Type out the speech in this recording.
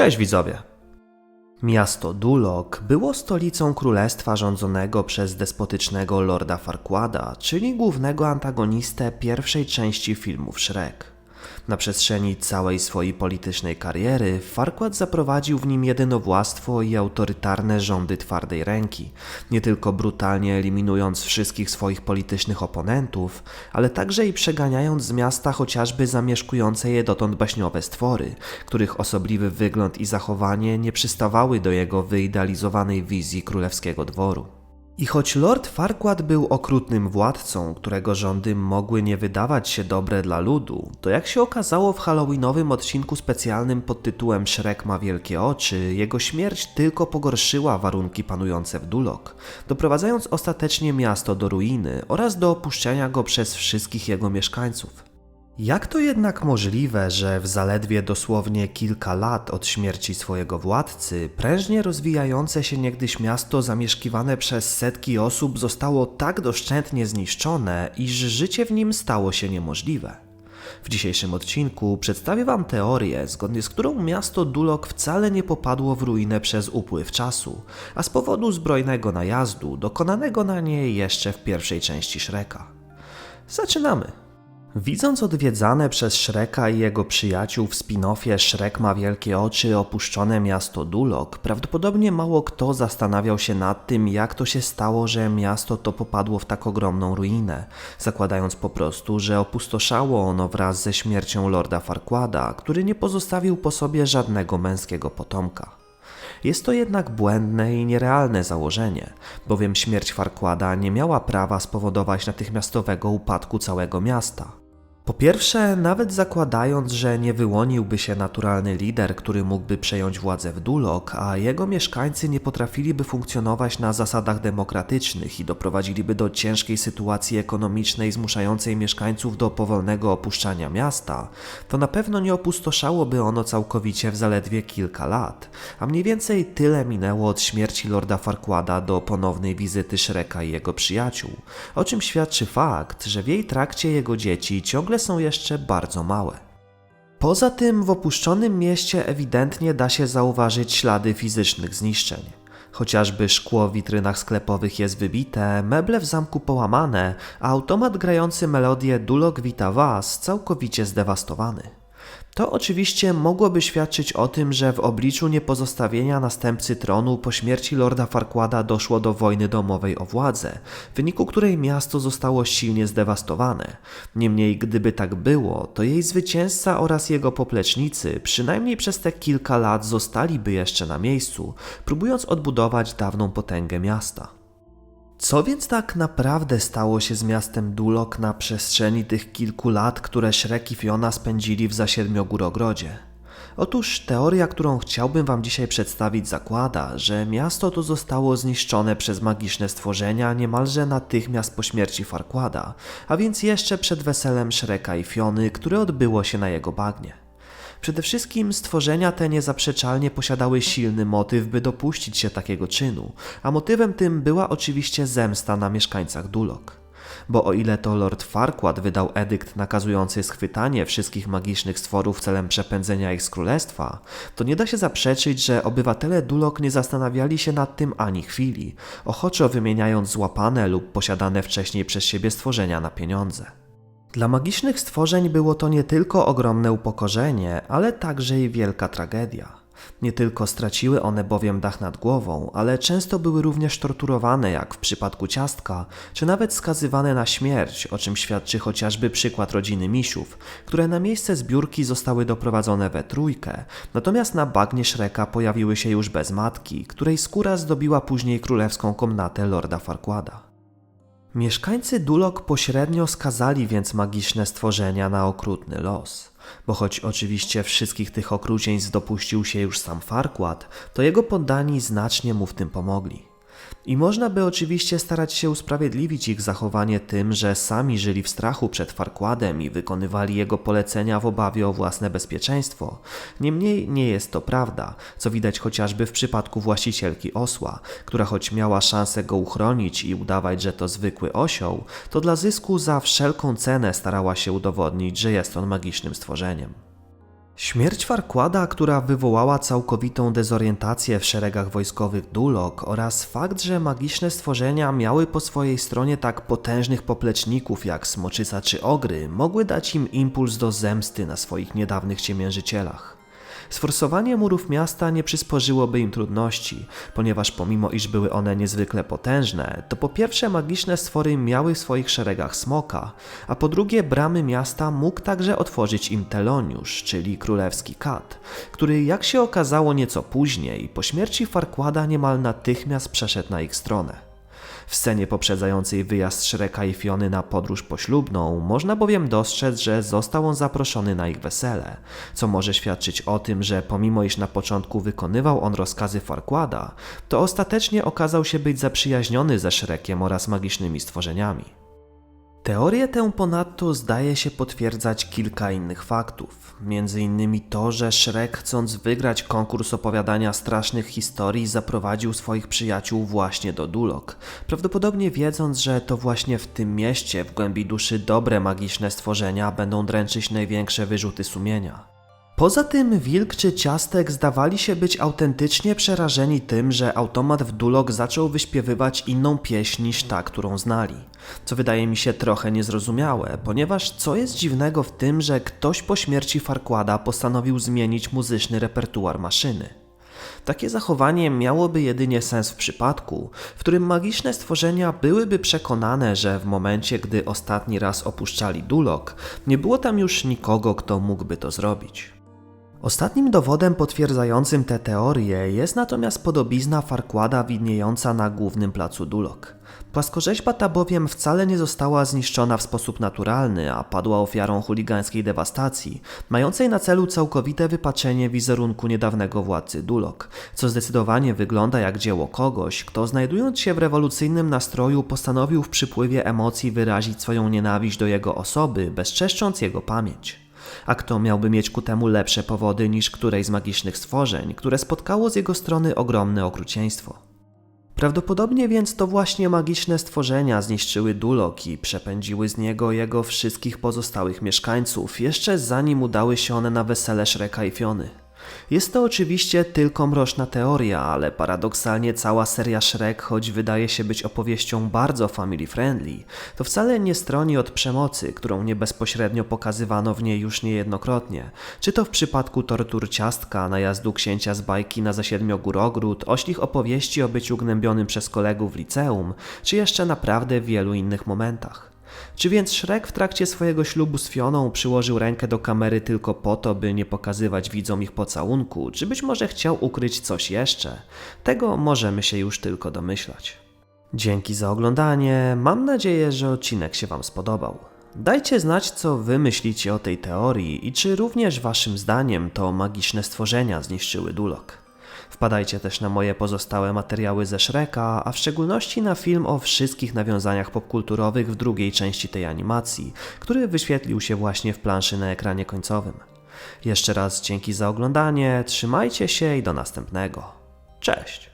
Cześć widzowie! Miasto Dulok było stolicą królestwa rządzonego przez despotycznego Lorda Farquada, czyli głównego antagonistę pierwszej części filmów Shrek. Na przestrzeni całej swojej politycznej kariery Farquaad zaprowadził w nim jedynowładztwo i autorytarne rządy twardej ręki, nie tylko brutalnie eliminując wszystkich swoich politycznych oponentów, ale także i przeganiając z miasta chociażby zamieszkujące je dotąd baśniowe stwory, których osobliwy wygląd i zachowanie nie przystawały do jego wyidealizowanej wizji królewskiego dworu. I choć Lord Farquaad był okrutnym władcą, którego rządy mogły nie wydawać się dobre dla ludu, to jak się okazało w halloweenowym odcinku specjalnym pod tytułem Shrek ma wielkie oczy, jego śmierć tylko pogorszyła warunki panujące w Dulok, doprowadzając ostatecznie miasto do ruiny oraz do opuszczenia go przez wszystkich jego mieszkańców. Jak to jednak możliwe, że w zaledwie dosłownie kilka lat od śmierci swojego władcy, prężnie rozwijające się niegdyś miasto zamieszkiwane przez setki osób zostało tak doszczętnie zniszczone, iż życie w nim stało się niemożliwe? W dzisiejszym odcinku przedstawię Wam teorię, zgodnie z którą miasto Dulok wcale nie popadło w ruinę przez upływ czasu, a z powodu zbrojnego najazdu dokonanego na nie jeszcze w pierwszej części Shreka. Zaczynamy! Widząc odwiedzane przez Shreka i jego przyjaciół w spin-offie Shrek ma wielkie oczy opuszczone miasto Dulok, prawdopodobnie mało kto zastanawiał się nad tym, jak to się stało, że miasto to popadło w tak ogromną ruinę, zakładając po prostu, że opustoszało ono wraz ze śmiercią Lorda Farquada, który nie pozostawił po sobie żadnego męskiego potomka. Jest to jednak błędne i nierealne założenie, bowiem śmierć Farquada nie miała prawa spowodować natychmiastowego upadku całego miasta. Po pierwsze, nawet zakładając, że nie wyłoniłby się naturalny lider, który mógłby przejąć władzę w Dulok, a jego mieszkańcy nie potrafiliby funkcjonować na zasadach demokratycznych i doprowadziliby do ciężkiej sytuacji ekonomicznej zmuszającej mieszkańców do powolnego opuszczania miasta, to na pewno nie opustoszałoby ono całkowicie w zaledwie kilka lat, a mniej więcej tyle minęło od śmierci Lorda Farquada do ponownej wizyty Shreka i jego przyjaciół, o czym świadczy fakt, że w jej trakcie jego dzieci ciągle są jeszcze bardzo małe. Poza tym w opuszczonym mieście ewidentnie da się zauważyć ślady fizycznych zniszczeń. Chociażby szkło w witrynach sklepowych jest wybite, meble w zamku połamane, a automat grający melodię Dulok Wita Was całkowicie zdewastowany. To oczywiście mogłoby świadczyć o tym, że w obliczu niepozostawienia następcy tronu po śmierci Lorda Farquada doszło do wojny domowej o władzę, w wyniku której miasto zostało silnie zdewastowane. Niemniej, gdyby tak było, to jej zwycięzca oraz jego poplecznicy przynajmniej przez te kilka lat zostaliby jeszcze na miejscu, próbując odbudować dawną potęgę miasta. Co więc tak naprawdę stało się z miastem Dulok na przestrzeni tych kilku lat, które Shrek i Fiona spędzili w Zasiedmiogórogrodzie? Otóż teoria, którą chciałbym Wam dzisiaj przedstawić, zakłada, że miasto to zostało zniszczone przez magiczne stworzenia niemalże natychmiast po śmierci Farquada, a więc jeszcze przed weselem Shreka i Fiony, które odbyło się na jego bagnie. Przede wszystkim stworzenia te niezaprzeczalnie posiadały silny motyw, by dopuścić się takiego czynu, a motywem tym była oczywiście zemsta na mieszkańcach Dulok. Bo o ile to Lord Farquaad wydał edykt nakazujący schwytanie wszystkich magicznych stworów celem przepędzenia ich z królestwa, to nie da się zaprzeczyć, że obywatele Dulok nie zastanawiali się nad tym ani chwili, ochoczo wymieniając złapane lub posiadane wcześniej przez siebie stworzenia na pieniądze. Dla magicznych stworzeń było to nie tylko ogromne upokorzenie, ale także i wielka tragedia. Nie tylko straciły one bowiem dach nad głową, ale często były również torturowane, jak w przypadku ciastka, czy nawet skazywane na śmierć, o czym świadczy chociażby przykład rodziny misiów, które na miejsce zbiórki zostały doprowadzone we trójkę, natomiast na bagnie Shreka pojawiły się już bez matki, której skóra zdobiła później królewską komnatę Lorda Farquada. Mieszkańcy Dulok pośrednio skazali więc magiczne stworzenia na okrutny los. Bo choć oczywiście wszystkich tych okrucieństw dopuścił się już sam Farquad, to jego poddani znacznie mu w tym pomogli. I można by oczywiście starać się usprawiedliwić ich zachowanie tym, że sami żyli w strachu przed Farquadem i wykonywali jego polecenia w obawie o własne bezpieczeństwo. Niemniej nie jest to prawda, co widać chociażby w przypadku właścicielki osła, która choć miała szansę go uchronić i udawać, że to zwykły osioł, to dla zysku za wszelką cenę starała się udowodnić, że jest on magicznym stworzeniem. Śmierć Farquada, która wywołała całkowitą dezorientację w szeregach wojskowych Dulok oraz fakt, że magiczne stworzenia miały po swojej stronie tak potężnych popleczników jak Smoczyca czy Ogry, mogły dać im impuls do zemsty na swoich niedawnych ciemiężycielach. Sforsowanie murów miasta nie przysporzyłoby im trudności, ponieważ pomimo iż były one niezwykle potężne, to po pierwsze magiczne stwory miały w swoich szeregach smoka, a po drugie bramy miasta mógł także otworzyć im Teloniusz, czyli królewski kat, który jak się okazało nieco później, po śmierci Farquada niemal natychmiast przeszedł na ich stronę. W scenie poprzedzającej wyjazd Shreka i Fiony na podróż poślubną można bowiem dostrzec, że został on zaproszony na ich wesele, co może świadczyć o tym, że pomimo iż na początku wykonywał on rozkazy Farquada, to ostatecznie okazał się być zaprzyjaźniony ze Shrekiem oraz magicznymi stworzeniami. Teorię tę ponadto zdaje się potwierdzać kilka innych faktów. Innymi to, że Shrek chcąc wygrać konkurs opowiadania strasznych historii zaprowadził swoich przyjaciół właśnie do Dulok, prawdopodobnie wiedząc, że to właśnie w tym mieście w głębi duszy dobre magiczne stworzenia będą dręczyć największe wyrzuty sumienia. Poza tym Wilk czy Ciastek zdawali się być autentycznie przerażeni tym, że automat w Dulok zaczął wyśpiewywać inną pieśń niż ta, którą znali. Co wydaje mi się trochę niezrozumiałe, ponieważ co jest dziwnego w tym, że ktoś po śmierci Farquada postanowił zmienić muzyczny repertuar maszyny. Takie zachowanie miałoby jedynie sens w przypadku, w którym magiczne stworzenia byłyby przekonane, że w momencie, gdy ostatni raz opuszczali Dulok, nie było tam już nikogo, kto mógłby to zrobić. Ostatnim dowodem potwierdzającym tę teorię jest natomiast podobizna Farquada widniejąca na głównym placu Dulok. Płaskorzeźba ta bowiem wcale nie została zniszczona w sposób naturalny, a padła ofiarą chuligańskiej dewastacji, mającej na celu całkowite wypaczenie wizerunku niedawnego władcy Dulok, co zdecydowanie wygląda jak dzieło kogoś, kto znajdując się w rewolucyjnym nastroju postanowił w przypływie emocji wyrazić swoją nienawiść do jego osoby, bezczeszcząc jego pamięć. A kto miałby mieć ku temu lepsze powody niż której z magicznych stworzeń, które spotkało z jego strony ogromne okrucieństwo? Prawdopodobnie więc to właśnie magiczne stworzenia zniszczyły Dulok i przepędziły z niego jego wszystkich pozostałych mieszkańców, jeszcze zanim udały się one na wesele Shreka i Fiony. Jest to oczywiście tylko mroczna teoria, ale paradoksalnie cała seria Shrek, choć wydaje się być opowieścią bardzo family friendly, to wcale nie stroni od przemocy, którą nie bezpośrednio pokazywano w niej już niejednokrotnie. Czy to w przypadku tortur ciastka, najazdu księcia z bajki na zasiedmiogórogród, oślich opowieści o byciu gnębionym przez kolegów w liceum, czy jeszcze naprawdę w wielu innych momentach. Czy więc Shrek w trakcie swojego ślubu z Fioną przyłożył rękę do kamery tylko po to, by nie pokazywać widzom ich pocałunku, czy być może chciał ukryć coś jeszcze? Tego możemy się już tylko domyślać. Dzięki za oglądanie, mam nadzieję, że odcinek się Wam spodobał. Dajcie znać, co Wy myślicie o tej teorii i czy również Waszym zdaniem to magiczne stworzenia zniszczyły Dulok. Wpadajcie też na moje pozostałe materiały ze Shreka, a w szczególności na film o wszystkich nawiązaniach popkulturowych w drugiej części tej animacji, który wyświetlił się właśnie w planszy na ekranie końcowym. Jeszcze raz dzięki za oglądanie, trzymajcie się i do następnego. Cześć!